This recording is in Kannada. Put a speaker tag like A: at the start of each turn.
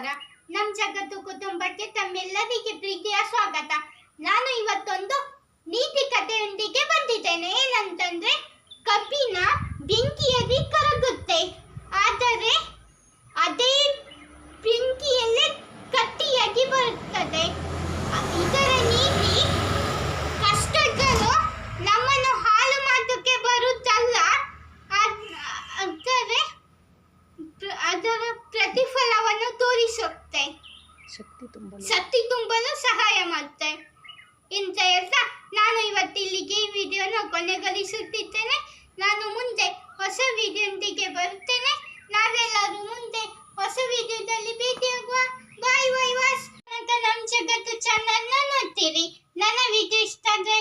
A: ನಮಸ್ಕಾರ. ನಮ್ ಜಗತ್ತು ಕುಟುಂಬಕ್ಕೆ ತಮ್ಮೆಲ್ಲರಿಗೆ ಪ್ರೀತಿಯ ಸ್ವಾಗತ. ನಾನು ಇವತ್ತೊಂದು ನೀತಿ ಕಥೆಯೊಂದಿಗೆ ಬಂದಿದ್ದೇನೆ. ಏನಂತಂದ್ರೆ, ಕಬ್ಬಿನ ಬೆಂಕಿಯಲ್ಲಿ ಕರಗುತ್ತೆ. ಆದರೆ, ಅದೇ ಬೆಂಕಿಯಲ್ಲಿ ಕಟ್ಟಿಯಾಗಿ ಬರುತ್ತದೆ. ಇದರ ನೀತಿ ಕಷ್ಟಗಳು ನಮ್ಮನ್ನು ಹಾಳು ಮಾಡೋಕ್ಕೆ ಬರುತ್ತಲ್ಲ. ಆದರೆ ಅದರ ಪ್ರತಿಫಲವನ್ನು
B: ಶಕ್ತಿ ತುಂಬಲು
A: ಶಕ್ತಿ ತುಂಬಲು ಸಹಾಯ ಮಾಡುತ್ತೆ. ಇಂಥ ಎಲ್ಲ ನಾನು ಇವತ್ತು ಇಲ್ಲಿಗೆ ಈ ವಿಡಿಯೋನ ಕೊನೆಗೊಳಿಸುತ್ತಿದ್ದೇನೆ. ನಾನು ಮುಂದೆ ಹೊಸ ವಿಡಿಯೋಂದಿಗೆ ಬರುತ್ತೇನೆ. ನಾವೆಲ್ಲರೂ ಮುಂದೆ ಹೊಸ ವಿಡಿಯೋದಲ್ಲಿ ಭೇಟಿಯಾಗುವ. ಬಾಯ್ ಬಾಯ್ ವಾಸ್ ಅಂತ ನಮ್ಮ ಜಗತ್ತು ಚಾನಲ್ನ ನೋಡ್ತೀರಿ. ನನ್ನ ವಿಡಿಯೋ ಇಷ್ಟ ಅಂದ್ರೆ